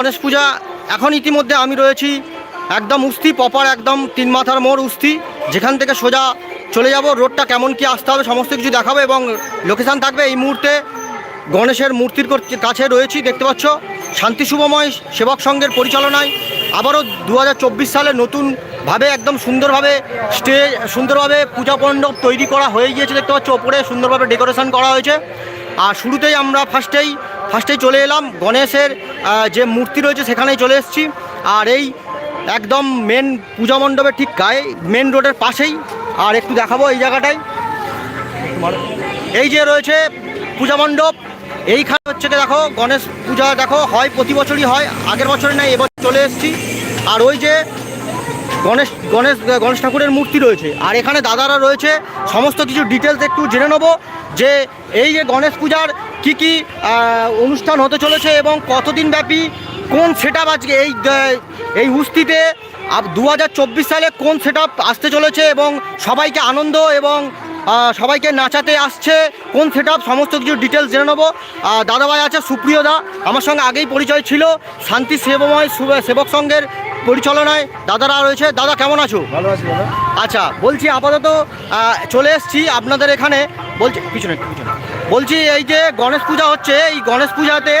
গণেশ পূজা, এখন ইতিমধ্যে আমি রয়েছি একদম উস্তি পপার একদম তিন মাথার মোড় উস্তি। যেখান থেকে সোজা চলে যাব, রোডটা কেমন কি আসতে হবে সমস্ত কিছু দেখাবো এবং লোকেশান থাকবে এই মুহূর্তে। গণেশের মূর্তির কাছে রয়েছি, দেখতে পাচ্ছ? শান্তি শুভময় সেবক সংঘের পরিচালনায়। আবারও দু হাজার চব্বিশ সালে নতুনভাবে একদম সুন্দরভাবে স্টেজ সুন্দরভাবে পূজা মণ্ডপ তৈরি করা হয়ে গিয়েছে, দেখতে পাচ্ছ? ওপরে সুন্দরভাবে ডেকোরেশন করা হয়েছে। আর শুরুতেই আমরা ফার্স্টেই ফার্স্টেই চলে এলাম গণেশের যে মূর্তি রয়েছে সেখানেই চলে এসেছি। আর এই একদম মেন পূজা মণ্ডপের ঠিক গায়ে মেন রোডের পাশেই। আর একটু দেখাবো এই জায়গাটায়। এই যে রয়েছে পূজা মণ্ডপ, এইখানে হচ্ছে কি দেখো, গণেশ পূজা দেখো, হয় প্রতি বছরই হয়, আগের বছরে নাই এবছর চলে এসেছি। আর ওই যে গণেশ গণেশ গণেশ ঠাকুরের মূর্তি রয়েছে। আর এখানে দাদারা রয়েছে, সমস্ত কিছু ডিটেলস একটু জেনে নেব যে এই যে গণেশ পূজার কি কি অনুষ্ঠান হতে চলেছে এবং কতদিন ব্যাপী কোন সেট আজকে এই এই উস্তিতে দু হাজার সালে কোন সেট আসতে চলেছে এবং সবাইকে আনন্দ এবং সবাইকে নাচাতে আসছে কোন সেট সমস্ত কিছু ডিটেলস জেনে নেব। দাদাভাই আছে সুপ্রিয় দা আমার সঙ্গে আগেই পরিচয় ছিল শান্তি সেবময় সু- সেবক সংঘের পরিচালনায় দাদারা রয়েছে। দাদা কেমন আছো? ভালো আছি আচ্ছা বলছি আপাতত চলে এসেছি আপনাদের এখানে। বলছি পিছনে। বলছি এই যে গণেশ পূজা হচ্ছে এই গণেশ পূজাতে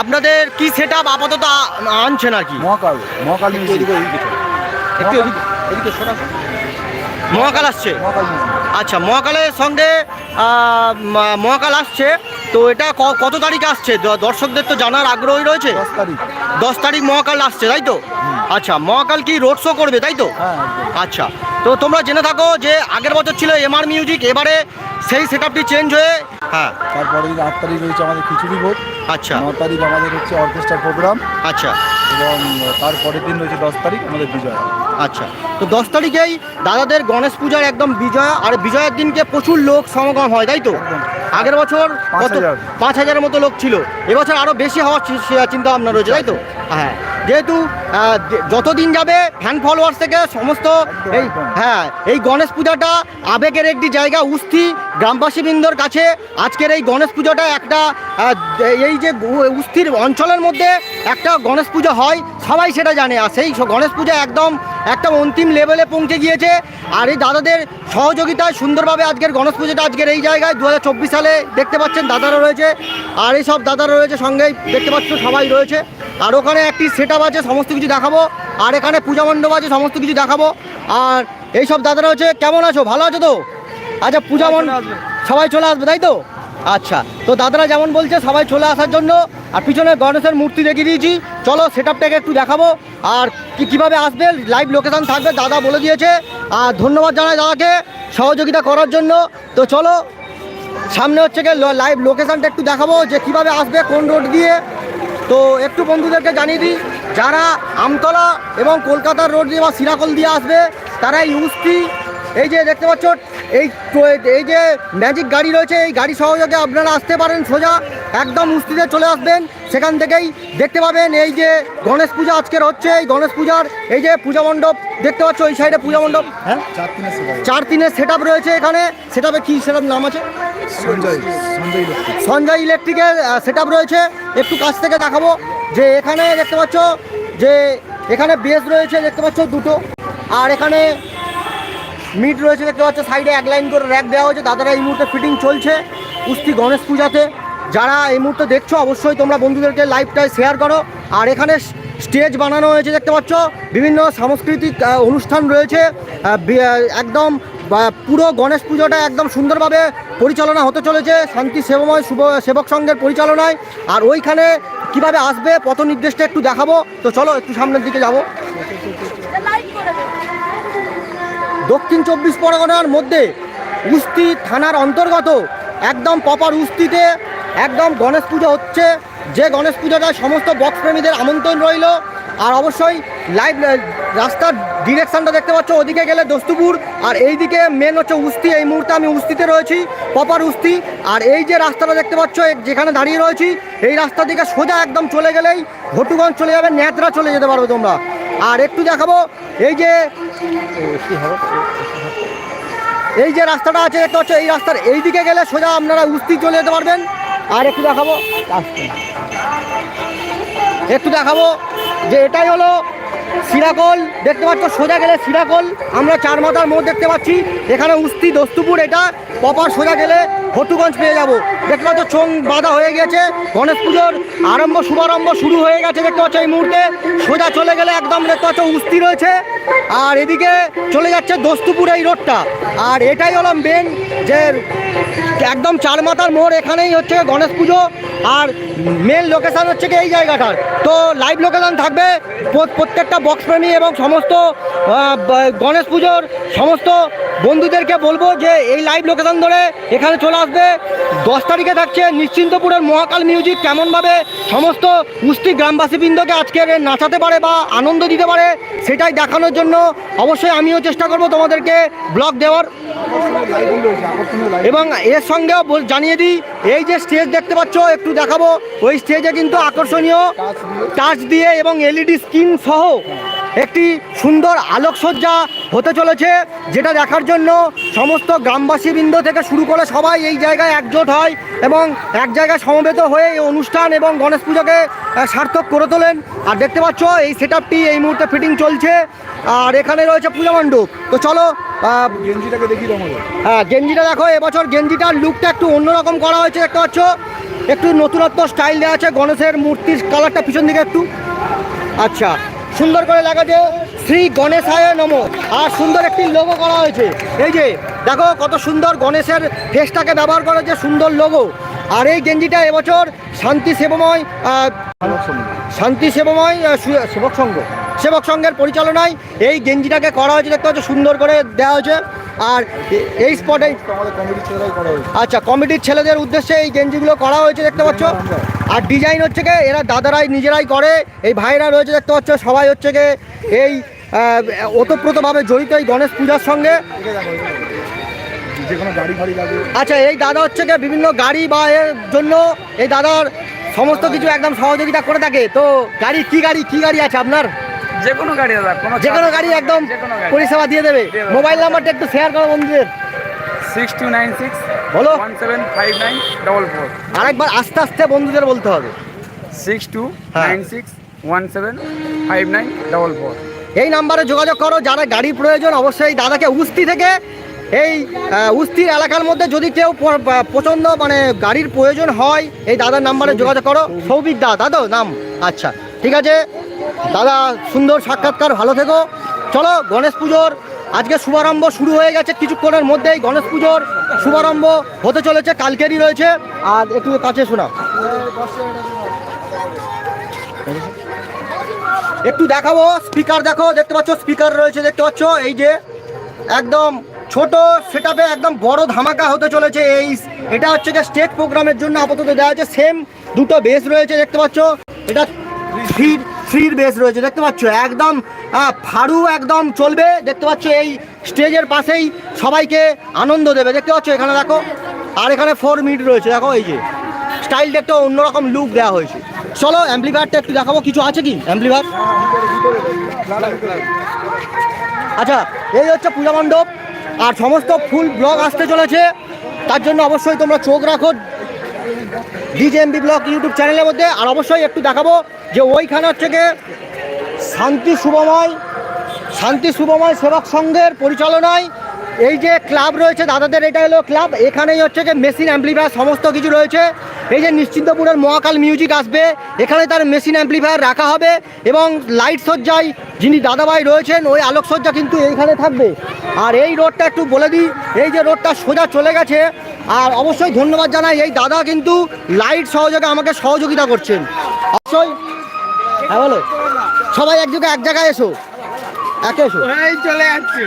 আপনাদের কি সেট আপ আপাতত আনছেন আর কি মহাকাল মহাকাল মিউজিক একটু এদিকে এদিকে সরা। মহাকাল আসছে? আচ্ছা মহাকালের সঙ্গে মহাকাল আসছে। তো এটা ক- কত তারিখ আসছে? দ- দর্শকদের তো জানার আগ্রহী রয়েছে। দশ তারিখ। দশ তারিখ মহাকাল আসছে তাই তো? আচ্ছা মহাকাল কি রোড শো করবে তাই তো? হ্যাঁ আচ্ছা তো তোমরা জেনে থাকো যে আগের বছর ছিল এমআর মিউজিক এবারে সেই সেট চেঞ্জ হয়ে হ্যাঁ। তারপরে দিন আট তারিখ রয়েছে আমাদের খিচুড়ি ভোগ। আচ্ছা। ন তারিখ আমাদের হচ্ছে অর্কেস্ট্রা প্রোগ্রাম আচ্ছা। এবং তারপরের দিন রয়েছে দশ তারিখ আমাদের বিজয়। আচ্ছা। তো দশ তারিখেই দাদাদের গণেশ পূজার একদম বিজয়া আর বিজয়ের দিনকে প্রচুর লোক সমাগম হয় তাই তো? আগের বছর পাঁচ হাজার। হাজারের মতো লোক ছিল। এবছর আরও বেশি হওয়ার চিন্তা ভাবনা রয়েছে তাই তো? হ্যাঁ। যেহেতু যতদিন যত দিন যাবে ফ্যান ফলোয়ার্স থেকে সমস্ত এই হ্যাঁ এই গণেশ পূজাটা আবেগের একটি জায়গা উস্থি গ্রামবাসীবৃন্দর কাছে আজকের এই গণেশ পূজাটা একটা এই যে উস্থির অঞ্চলের মধ্যে একটা গণেশ পূজা হয়। সবাই সেটা জানে। আর সেই গণেশ পূজা একদম একটা অন্তিম লেভেলে পৌঁছে গিয়েছে। আর এই দাদাদের সহযোগিতায় সুন্দরভাবে আজকের গণেশ পুজোটা আজকের এই জায়গায় দু হাজার চব্বিশ সালে দেখতে পাচ্ছেন দাদারা রয়েছে। আর এই সব দাদারা রয়েছে সঙ্গেই দেখতে পাচ্ছ সবাই রয়েছে। আর ওখানে একটি সেট আছে সমস্ত কিছু দেখাবো। আর এখানে পূজা মণ্ডপ আছে সমস্ত কিছু দেখাবো। আর এই সব দাদারা হচ্ছে কেমন আছো? ভালো আছো তো? আচ্ছা পূজা মণ্ডপ সবাই চলে আসবে তাই তো? আচ্ছা তো দাদারা যেমন বলছে, সবাই চলে আসার জন্য, আর পিছনে গণেশের মূর্তি দেখিয়ে দিয়েছি। চলো সেট আপটাকে একটু দেখাবো, আর কি কীভাবে আসবে লাইভ লোকেশান থাকবে, দাদা বলে দিয়েছে। আর ধন্যবাদ জানাই দাদাকে, সহযোগিতা করার জন্য। তো চলো, সামনে হচ্ছে গিয়ে লাইভ লোকেশানটা একটু দেখাবো, যে কীভাবে আসবে, কোন রোড দিয়ে। তো একটু বন্ধুদেরকে জানিয়ে দিই, যারা আমতলা এবং কলকাতার রোড দিয়ে বা সিরাকল দিয়ে আসবে তারা এই উস্তি এই যে দেখতে পাচ্ছ এই এই যে ম্যাজিক গাড়ি রয়েছে এই গাড়ি সহযোগে আপনারা আসতে পারেন সোজা একদম উস্তিতে চলে আসবেন। সেখান থেকেই দেখতে পাবেন এই যে গণেশ পূজা আজকের হচ্ছে এই গণেশ পূজার এই যে পূজা মণ্ডপ দেখতে পাচ্ছ এই সাইডে পূজা মণ্ডপ। হ্যাঁ চার তিনের সেট রয়েছে এখানে। সেট আপে কী সেট নাম আছে? সঞ্জয় সঞ্জয় ইলেকট্রিক। সঞ্জয় ইলেকট্রিকের সেট রয়েছে। একটু কাছ থেকে দেখাবো যে এখানে দেখতে পাচ্ছ যে এখানে বেস রয়েছে দেখতে পাচ্ছ দুটো। আর এখানে মিট রয়েছে দেখতে পাচ্ছ সাইডে এক লাইন করে র্যাক দেওয়া হয়েছে, দাদারা এই মুহূর্তে ফিটিং চলছে কুস্তি গণেশ পূজাতে। যারা এই মুহূর্তে দেখছ, অবশ্যই তোমরা বন্ধুদেরকে লাইভটায় শেয়ার করো। আর এখানে স্টেজ বানানো হয়েছে দেখতে পাচ্ছ, বিভিন্ন সাংস্কৃতিক অনুষ্ঠান রয়েছে। একদম পুরো গণেশ পুজোটা একদম সুন্দরভাবে পরিচালনা হতে চলেছে, শান্তি সেবময় শুভ, সেবক সংঘের পরিচালনায়। আর ওইখানে কীভাবে আসবে, পথ নির্দেশটা একটু দেখাবো। তো চলো, একটু সামনের দিকে যাব। দক্ষিণ চব্বিশ পরগনার মধ্যে উস্তি থানার অন্তর্গত একদম প্রপার উস্তিতে একদম গণেশ পুজো হচ্ছে। যে গণেশ পুজোটায় সমস্ত বক্স প্রেমীদের আমন্ত্রণ রইল। আর অবশ্যই লাইভ রাস্তার ডিরেকশনটা দেখতে পাচ্ছ, ওদিকে গেলে দস্তুপুর। আর এইদিকে মেন হচ্ছে উস্তি। এই মুহূর্তে আমি উস্তিতে রয়েছি প্রপার উস্তি। আর এই যে রাস্তাটা দেখতে পাচ্ছ যেখানে দাঁড়িয়ে রয়েছি, এই রাস্তা দিকে সোজা একদম চলে গেলেই ঘটুগঞ্জ চলে যাবে, ন্যাতরা চলে যেতে পারবে তোমরা। আর একটু দেখাবো, এই যে এই যে রাস্তাটা আছে, দেখতে পাচ্ছ, এই রাস্তার এই দিকে গেলে সোজা আপনারা উস্তি চলে যেতে পারবেন। আর একটু দেখাবো একটু দেখাবো যে এটাই হলো সিরাকোল। দেখতে পাচ্ছ, সোজা গেলে সিরাকোল। আমরা চার মাথার মোড় দেখতে পাচ্ছি। এখানে উস্তি দস্তুপুর এটা। পপার সোজা গেলে হটুগঞ্জ পেয়ে যাব। দেখতে পাচ্ছ, চোং বাঁধা হয়ে গেছে গণেশ পুজোর আরম্ভ, শুভারম্ভ শুরু হয়ে গেছে। দেখতে পাচ্ছ এই মুহূর্তে। সোজা চলে গেলে একদম দেখতে পাচ্ছ, উস্তি রয়েছে। আর এদিকে চলে যাচ্ছে দস্তুপুর এই রোডটা। আর এটাই হলাম মেন যে একদম চার মাথার মোড় এখানেই হচ্ছে গণেশ পুজো। আর মেন লোকেশান হচ্ছে কি এই জায়গাটার। তো লাইভ লোকেশন থাকবে প্রত্যেকটা বক্স প্রেমী এবং সমস্ত গণেশ পুজোর সমস্ত বন্ধুদেরকে বলব যে এই লাইভ লোকেশন ধরে এখানে চলে আসবে। দশ তারিখে থাকছে নিশ্চিন্তপুরের মহাকাল মিউজিক কেমনভাবে সমস্ত উস্তি গ্রামবাসীবৃন্দকে আজকে নাচাতে পারে বা আনন্দ দিতে পারে সেটাই দেখানোর জন্য অবশ্যই আমিও চেষ্টা করব তোমাদেরকে ব্লগ দেওয়ার। এবং এর সঙ্গেও জানিয়ে দিই, এই যে স্টেজ দেখতে পাচ্ছ, একটু দেখাবো, ওই স্টেজে কিন্তু আকর্ষণীয় টাচ দিয়ে এবং এলইডি স্ক্রিন সহ একটি সুন্দর আলোকসজ্জা হতে চলেছে যেটা দেখার জন্য সমস্ত গ্রামবাসীবৃন্দ থেকে শুরু করে সবাই এই জায়গায় একজোট হয় এবং এক জায়গায় সমবেত হয়ে এই অনুষ্ঠান এবং গণেশ পুজোকে সার্থক করে তোলেন। আর দেখতে পাচ্ছ এই সেট এই মুহূর্তে ফিটিং চলছে আর এখানে রয়েছে পূজা মণ্ডপ। তো চলো গেঞ্জিটাকে দেখি হ্যাঁ গেঞ্জিটা দেখো এবছর গেঞ্জিটার লুকটা একটু অন্যরকম করা হয়েছে দেখতে পাচ্ছ? একটু নতুনত্ব স্টাইল দেওয়া আছে গণেশের মূর্তির কালারটা পিছন দিকে একটু। আচ্ছা সুন্দর করে লেখা লাগাছে শ্রী গণেশায় নম। আর সুন্দর একটি লোগো করা হয়েছে। এই যে, দেখো কত সুন্দর গণেশের ফেসটাকে ব্যবহার করা যে সুন্দর লোগো আর এই গেঞ্জিটা এবছর শান্তি সেবময় শান্তি সেবময় সেবক সংঘ। সেবক সংঘের পরিচালনায় এই গেঞ্জিটাকে করা হয়েছে, দেখতে হচ্ছে সুন্দর করে দেওয়া হয়েছে। আর এই স্পটে আচ্ছা কমিটির ছেলেদের উদ্দেশ্যে এই গেঞ্জিগুলো করা হয়েছে, দেখতে পাচ্ছ? আর ডিজাইন হচ্ছে কি, এরা দাদারাই নিজেরাই করে, এই ভাইরা রয়েছে, দেখতে পাচ্ছ? সবাই হচ্ছে কি, এই ওতপ্রোতভাবে জড়িত এই গণেশ পূজার সঙ্গে। আচ্ছা এই দাদা হচ্ছে কি, বিভিন্ন গাড়ি বা এর জন্য এই দাদার সমস্ত কিছু একদম সহযোগিতা করে থাকে। তো গাড়ি, কি গাড়ি কি গাড়ি আছে আপনার? যে কোনো গাড়ি দাদা কোনো যে কোনো গাড়ি একদম গাড়ি। পরিষেবা দিয়ে দেবে। মোবাইল নাম্বারটা একটু শেয়ার করো বন্ধুদের। সিক্স টু নাইন সিক্স বলো। One seven five nine double four আরেকবার আস্তে আস্তে বন্ধুদের বলতে হবে। Six two. Nine six one seven five nine double four এই নাম্বারে যোগাযোগ করো যারা গাড়ির প্রয়োজন অবশ্যই দাদাকে উস্তি থেকে এই উস্তির এলাকার মধ্যে যদি কেউ প্রচণ্ড মানে গাড়ির প্রয়োজন হয় এই দাদার নাম্বারে যোগাযোগ করো। সৌভিক দা দাদা নাম। আচ্ছা ঠিক আছে। দাদা, সুন্দর সাক্ষাৎকার, ভালো থেকো। চলো, গণেশ পুজোর আজকে শুভারম্ভ শুরু হয়ে গেছে কিছুক্ষণের মধ্যেই। গণেশ পুজোর শুভারম্ভ হতে চলেছে, কালকেরই রয়েছে। আর একটু কাছে শোনা একটু দেখাবো স্পিকার দেখো, দেখতে পাচ্ছ স্পিকার রয়েছে, দেখতে পাচ্ছ, এই যে একদম ছোট সেটাপে একদম বড় ধামাকা হতে চলেছে এই, এটা হচ্ছে যে স্টেজ প্রোগ্রামের জন্য আপাতত দেওয়া আছে। সেম দুটো বেস রয়েছে, দেখতে পাচ্ছ। এটা থ্রির থ্রির বেস রয়েছে, দেখতে পাচ্ছ? একদম ফাড়ু একদম চলবে, দেখতে পাচ্ছ এই স্টেজের পাশেই সবাইকে আনন্দ দেবে, দেখতে পাচ্ছ এখানে দেখো? আর এখানে ফোর মিনিট রয়েছে, দেখো এই যে। স্টাইলটা একটা অন্যরকম লুক দেওয়া হয়েছে। চলো অ্যাম্পলিফায়ারটা একটু দেখাবো, কিছু আছে কি? অ্যাম্পলিফায়ার আচ্ছা এই হচ্ছে পূজা মণ্ডপ, আর সমস্ত ফুল ব্লগ আসতে চলেছে। তার জন্য অবশ্যই তোমরা চোখ রাখো ডিজেএমবি ব্লগ ইউটিউব চ্যানেলের মধ্যে, আর অবশ্যই একটু দেখাবো যে ওইখানে হচ্ছে গিয়ে শান্তি শুভময় শান্তি শুভময় সেবক সংঘের পরিচালনায় এই যে ক্লাব রয়েছে, দাদাদের এটা হলো ক্লাব, এখানেই হচ্ছে যে মেশিন অ্যাম্পলিফায়ার সমস্ত কিছু রয়েছে। এই যে নিশ্চিন্তপুরের মহাকাল মিউজিক আসবে, এখানে তার মেশিন অ্যাম্পলিফায়ার রাখা হবে এবং লাইট সজ্জায় যিনি দাদাভাই রয়েছেন, ওই আলোকসজ্জা কিন্তু এইখানে থাকবে। আর এই রোডটা একটু বলে দিই, এই যে রোডটা সোজা চলে গেছে, আর অবশ্যই ধন্যবাদ জানাই, এই দাদা কিন্তু লাইট সহযোগে আমাকে সহযোগিতা করছেন। অবশ্যই হ্যাঁ বলো। সবাই একযোগে এক জায়গায় এসো। একে এসো। চলে যাচ্ছে।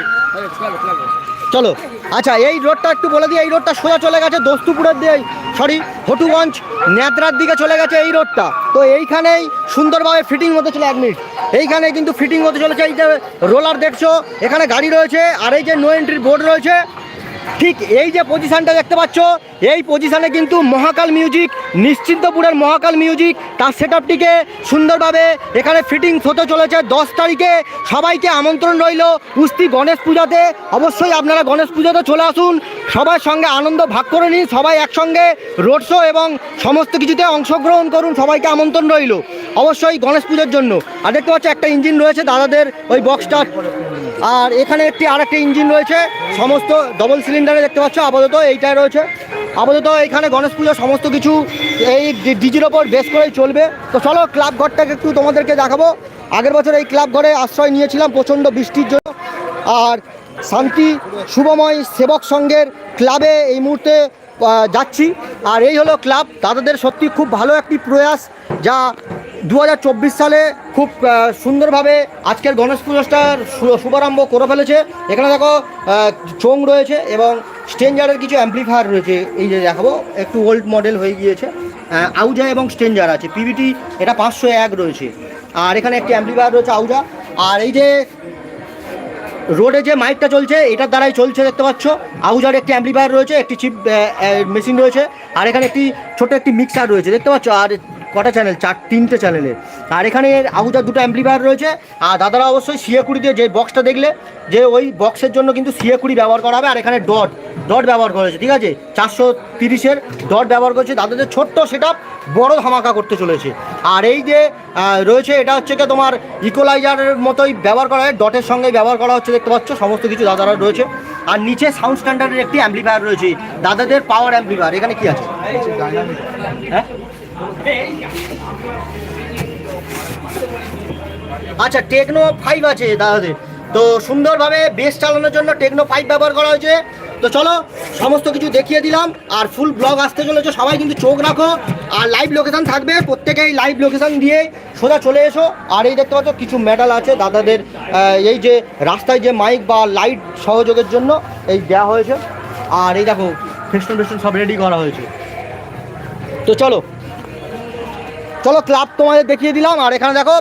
চলো। আচ্ছা এই রোডটা একটু বলে দিই, এই রোডটা সোজা চলে গেছে দোস্তুপুরের দিয়ে সরি হটুগঞ্জ, ন্যাদরার দিকে চলে গেছে এই রোডটা। তো এইখানেই সুন্দরভাবে ফিটিং হতে চলে এক মিনিট এইখানে কিন্তু ফিটিং হতে চলেছে, এই যে রোলার দেখছ, এখানে গাড়ি রয়েছে, আর এই যে নো এন্ট্রি বোর্ড রয়েছে ঠিক এই যে পজিশনটা দেখতে পাচ্ছ, এই পজিশনে কিন্তু মহাকাল মিউজিক নিশ্চিন্তপুরের মহাকাল মিউজিক তার সেট আপটিকে সুন্দরভাবে এখানে ফিটিংস হতে চলেছে দশ তারিখে। সবাইকে আমন্ত্রণ রইল কুস্তি গণেশ পূজাতে। অবশ্যই আপনারা গণেশ পুজোতে চলে আসুন। সবার সঙ্গে আনন্দ ভাগ করে নিন, সবাই একসঙ্গে রোড শো এবং সমস্ত কিছুতে অংশগ্রহণ করুন, সবাইকে আমন্ত্রণ রইল। অবশ্যই গণেশ পুজোর জন্য। আর দেখতে পাচ্ছ একটা ইঞ্জিন রয়েছে দাদাদের, ওই বক্সটা আর এখানে একটি আরেকটা ইঞ্জিন রয়েছে, সমস্ত ডবল সিলিন্ডারে দেখতে পাচ্ছ, আপাতত এইটাই রয়েছে। আপাতত এখানে গণেশ পুজো সমস্ত কিছু এই ডিজির ওপর বেশ করেই চলবে। তো চলো ক্লাব ঘরটাকে একটু তোমাদেরকে দেখাবো। আগের বছর এই ক্লাব ঘরে আশ্রয় নিয়েছিলাম প্রচণ্ড বৃষ্টির জন্য। আর শান্তি শুভময় সেবক সংঘের ক্লাবে এই মুহূর্তে যাচ্ছি। আর এই হলো ক্লাব দাদাদের সত্যি খুব ভালো একটি প্রয়াস, যা দু হাজার চব্বিশ সালে খুব সুন্দরভাবে আজকের গণেশ পুজোটার শুভারম্ভ করে ফেলেছে। এখানে দেখো চোং রয়েছে এবং স্টেঞ্জারের কিছু অ্যাম্প্লিফায়ার রয়েছে। এই যে দেখাবো, একটু ওল্ড মডেল হয়ে গিয়েছে। আউজা এবং স্টেঞ্জার আছে। পিভিটি এটা পাঁচশো এক রয়েছে। আর এখানে একটি অ্যাম্প্লিফায়ার রয়েছে আউজা। আর এই যে রোডে যে মাইকটা চলছে, এটার দ্বারাই চলছে, দেখতে পাচ্ছ। আউজার একটি অ্যাম্প্লিফায়ার রয়েছে, একটি চিপ মেশিন রয়েছে। আর এখানে একটি ছোট একটি মিক্সার রয়েছে, দেখতে পাচ্ছ? আর কটা চ্যানেল চার, তিনটে চ্যানেলে আর এখানে আউজার দুটো অ্যাম্প্লিফায়ার রয়েছে। আর দাদারা অবশ্যই সিএ কুড়ি দিয়ে যে বক্সটা দেখলে, যে ওই বক্সের জন্য কিন্তু সিএ কুড়ি ব্যবহার করা হবে। আর এখানে ডট ডট ব্যবহার করেছে ঠিক আছে? চারশো তিরিশের ডট ব্যবহার করেছে। দাদাদের ছোট্ট সেট বড় ধামাকা করতে চলেছে। আর এই যে রয়েছে, এটা হচ্ছে কি তোমার ইকোলাইজারের মতোই ব্যবহার করা হয়। ডটের সঙ্গে ব্যবহার করা হচ্ছে, দেখতে পাচ্ছ? সমস্ত কিছু দাদারা রয়েছে। আর নিচে সাউন্ড স্ট্যান্ডার্ডের একটি অ্যাম্প্লিফায়ার রয়েছে। দাদাদের পাওয়ার অ্যাম্প্লিফায়ার এখানে কি আছে? হ্যাঁ? আচ্ছা টেকনো ফাইভ আছে দাদাদের। তো সুন্দরভাবে বেস চালানোর জন্য টেকনো ফাইভ ব্যবহার করা হয়েছে। তো চলো, সমস্ত কিছু দেখিয়ে দিলাম আর ফুল ব্লগ আসতে চলেছে। সবাই কিন্তু চোখ রাখো আর লাইভ লোকেশন থাকবে। প্রত্যেকেই লাইভ লোকেশন দিয়ে সোজা চলে এসো। আর এই দেখতে পাচ্ছ, কিছু মেডাল আছে দাদাদের এই যে রাস্তায় যে মাইক বা লাইট সহযোগের জন্য এই দেওয়া হয়েছে। আর এই দেখো ফেস্টন ফেস্টন সব রেডি করা হয়েছে। তো চলো চলো ক্লাব তোমাদের দেখিয়ে দিলাম। আর এখানে দেখো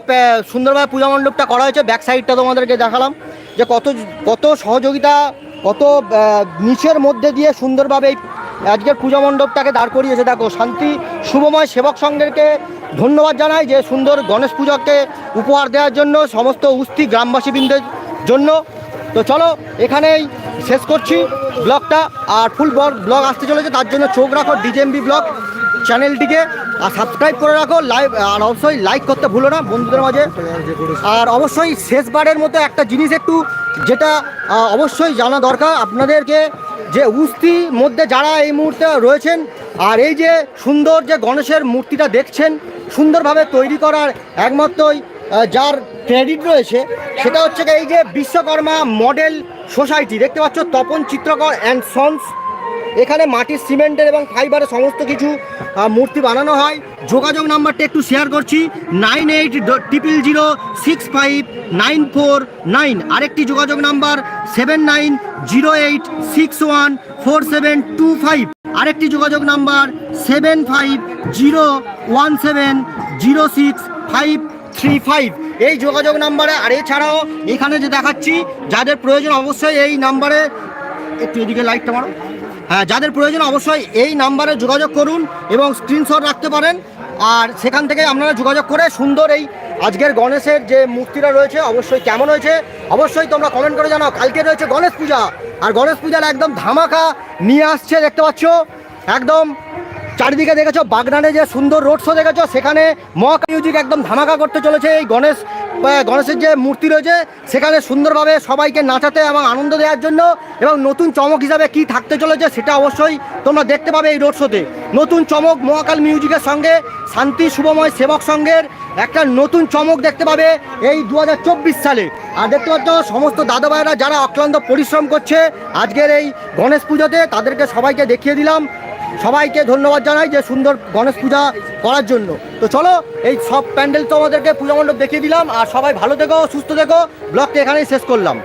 সুন্দরভাবে পূজা মণ্ডপটা করা হয়েছে। ব্যাক সাইডটা তোমাদেরকে দেখালাম। যে কত কত সহযোগিতা, কত নিচের মধ্যে দিয়ে সুন্দরভাবে এই আজকের পূজা মণ্ডপটাকে দাঁড় করিয়েছে। দেখো, শান্তি শুভময় সেবক সংঘেরকে ধন্যবাদ জানাই যে সুন্দর গণেশ পূজাকে উপহার দেওয়ার জন্য, সমস্ত উস্তি গ্রামবাসীবৃন্দের জন্য। তো চলো, এখানেই শেষ করছি ব্লগটা। আর ফুল ব্লগ আসতে চলেছে, তার জন্য চোখ রাখো, ডিজেএমবি ব্লগ চ্যানেলটিকে। আর সাবস্ক্রাইব করে রাখো লাইভ আর অবশ্যই লাইক করতে ভুলো না বন্ধুদের মাঝে। আর অবশ্যই শেষবারের মতো একটা জিনিস একটু, যেটা অবশ্যই জানা দরকার আপনাদেরকে, যে উস্তি মধ্যে যারা এই মুহূর্তে রয়েছেন, আর এই যে সুন্দর যে গণেশের মূর্তিটা দেখছেন, সুন্দরভাবে তৈরি করার একমাত্রই যার ক্রেডিট রয়েছে, সেটা হচ্ছে এই যে বিশ্বকর্মা মডেল সোসাইটি দেখতে পাচ্ছ, তপন চিত্রকর অ্যান্ড সন্স এখানে মাটির, সিমেন্টের এবং ফাইবারের সমস্ত কিছু মূর্তি বানানো হয়। যোগাযোগ নাম্বারটা একটু শেয়ার করছি nine eight triple zero six five nine four nine আরেকটি যোগাযোগ number seven nine zero eight six one four seven two five আরেকটি যোগাযোগ number seven five zero one seven zero six five three five এই যোগাযোগ নাম্বারে, আর এছাড়াও এখানে যে দেখাচ্ছি, যাদের প্রয়োজন অবশ্যই এই নাম্বারে, একটু এদিকে লাইটটা মারো। হ্যাঁ যাদের প্রয়োজন অবশ্যই এই নাম্বারে যোগাযোগ করুন এবং স্ক্রিনশট রাখতে পারেন। আর সেখান থেকে আপনারা যোগাযোগ করে সুন্দর এই আজকের গণেশের যে মূর্তিটা রয়েছে, অবশ্যই কেমন হয়েছে? অবশ্যই তোমরা কমেন্ট করে জানাও। কালকে রয়েছে গণেশ পূজা। আর গণেশ পূজার একদম ধামাকা নিয়ে আসছে, দেখতে পাচ্ছ? একদম চারিদিকে দেখেছ বাগনানে যে সুন্দর রোড শো দেখেছ, সেখানে মক মিউজিক একদম ধামাকা করতে চলেছে এই গণেশ গণেশের যে মূর্তি রয়েছে, সেখানে সুন্দরভাবে সবাইকে নাচাতে এবং আনন্দ দেওয়ার জন্য এবং নতুন চমক হিসাবে কি থাকতে চলেছে সেটা অবশ্যই তোমরা দেখতে পাবে এই রোড শোতে নতুন চমক মহাকাল মিউজিকের সঙ্গে, শান্তি শুভময় সেবক সংঘের একটা নতুন চমক দেখতে পাবে এই দু হাজার চব্বিশ সালে। আর দেখতে পাচ্ছ, সমস্ত দাদা ভাইরা যারা অক্লান্ত পরিশ্রম করছে, আজকের এই গণেশ পুজোতে তাদেরকে সবাইকে দেখিয়ে দিলাম। সবাইকে ধন্যবাদ জানাই যে সুন্দর গণেশ পূজা করার জন্য। তো চলো, এই সব প্যান্ডেল তো আমাদেরকে পূজা মণ্ডপ দেখিয়ে দিলাম, আর সবাই ভালো দেখো সুস্থ দেখো ব্লগটি এখানেই শেষ করলাম।